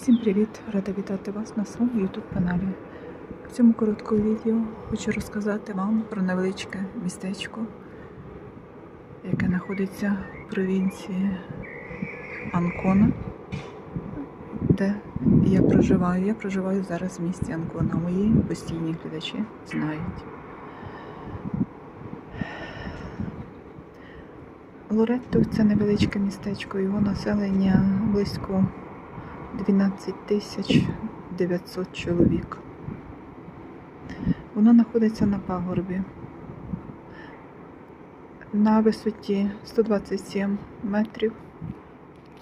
Всім привіт! Рада вітати вас на своєму YouTube каналі. В цьому короткому відео хочу розказати вам про невеличке містечко, яке знаходиться в провінції Анкона, де я проживаю. Я проживаю зараз в місті Анкона. Мої постійні глядачі знають. Лоретто це невеличке містечко, його населення близько 12 тисяч 900 чоловік. Воно знаходиться на пагорбі на висоті 127 метрів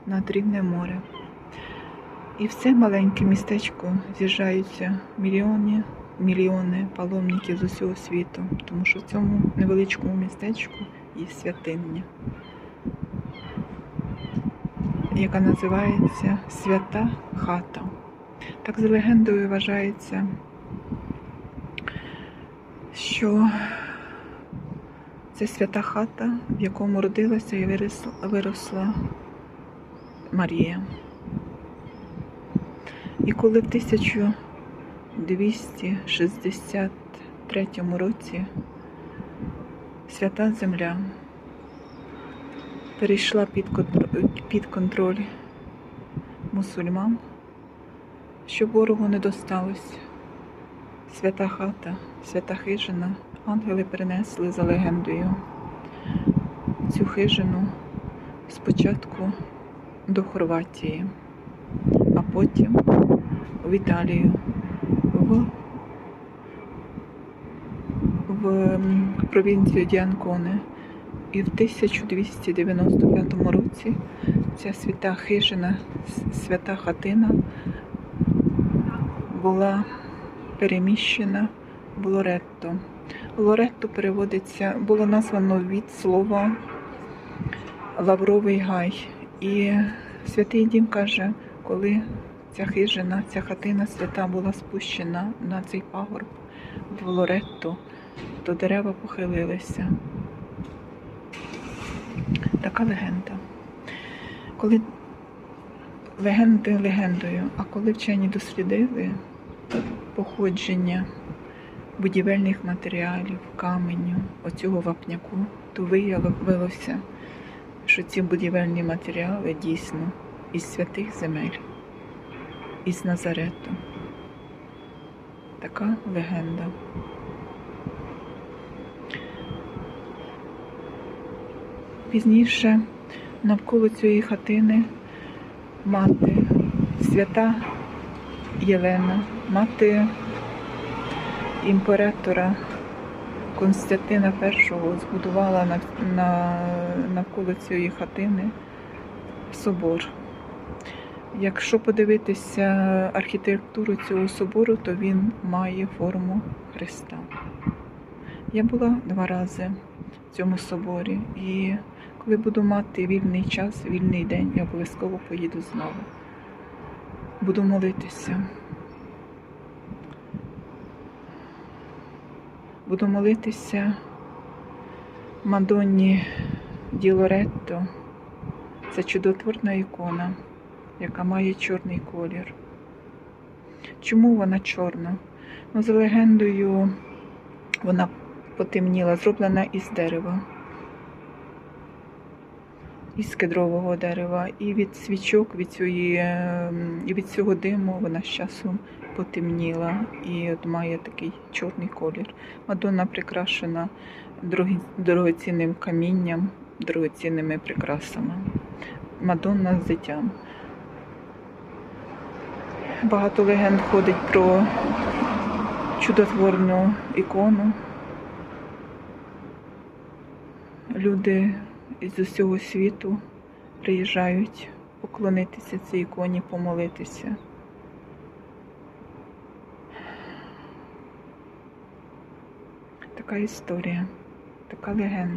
над рівнем моря. І в це маленьке містечко з'їжджаються мільйони, мільйони паломників з усього світу, тому що в цьому невеличкому містечку є святиня яка називається Свята Хата. Так за легендою вважається, що це свята хата, в якому родилася і виросла, Марія. І коли в 1263 році свята земля перейшла під контроль, під контроль мусульман, щоб ворогу не досталось. Свята хата, свята хижина, ангели принесли за легендою цю хижину спочатку до Хорватії, а потім в Італію, в, в провінцію Діанконе. І в 1295 році ця свята хижина, свята хатина була переміщена в Лоретто. Лоретто переводиться, було названо від слова Лавровий гай. І святий Дім каже, коли ця хижина, ця хатина свята була спущена на цей пагорб в Лоретто, то дерева похилилися. Така легенда. Коли легенди легендою, а коли вчені дослідили походження будівельних матеріалів, каменю, оцього вапняку, то виявилося, що ці будівельні матеріали дійсно із святих земель, із Назарету. Така легенда. Пізніше навколо цієї хатини мати свята Єлена, мати імператора Константина І збудувала на, на, навколо цієї хатини собор. Якщо подивитися архітектуру цього собору, то він має форму Христа. Я була два рази в цьому соборі і коли буду мати вільний час, вільний день, я обов'язково поїду знову. Буду молитися. Буду молитися Мадонні Ді Лоретто. Це чудотворна ікона, яка має чорний колір. Чому вона чорна? Ну, за легендою, вона потемніла, зроблена із дерева із кедрового дерева, і від свічок, від цієї, ем, від цього диму вона з часом потемніла і от має такий чорний колір. Мадонна прикрашена дорогоцінним камінням, дорогоцінними прикрасами. Мадонна з дитям. Багато легенд ходить про чудотворну ікону. Люди із усього світу приїжджають поклонитися цій іконі, помолитися. Така історія, така легенда.